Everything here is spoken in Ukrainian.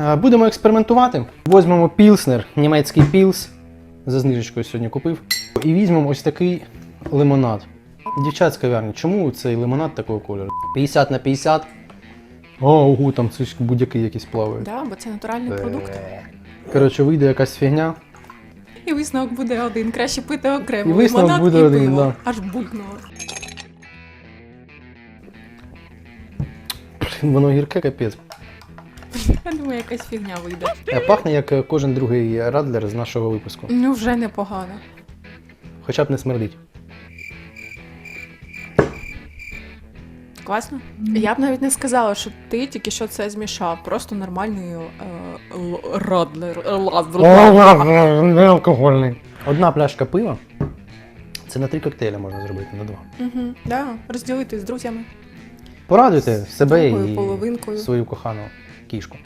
Е, Будемо експериментувати. Візьмемо пілснер, німецький пілс. За знижечкою сьогодні купив. І візьмемо ось такий лимонад. Дівчатська кав'ярня, чому цей лимонад такого кольору? 50 на 50. О, ого, там це ж будь-які якісь плавають. Да, бо це натуральний продукт. Коротше, вийде якась фігня. І висновок буде один. Краще пити окремо. І висновок лимонад буде і один, пиво. да. Аж булькнуло. Воно гірке капець. Я думаю, якась фігня вийде. Е, Пахне як е, кожен другий радлер з нашого випуску. Ну, вже непогано. Хоча б не смердить. Класно. Я б навіть не сказала, що ти тільки що це змішав. Просто нормальний е, л- радлер. е, ладлер. Не алкогольний. Одна пляшка пива. Це на три коктейлі можна зробити, на два. Угу, да, розділити з друзями. Порадуйте себе Другою і половинкою. свою кохану кішку.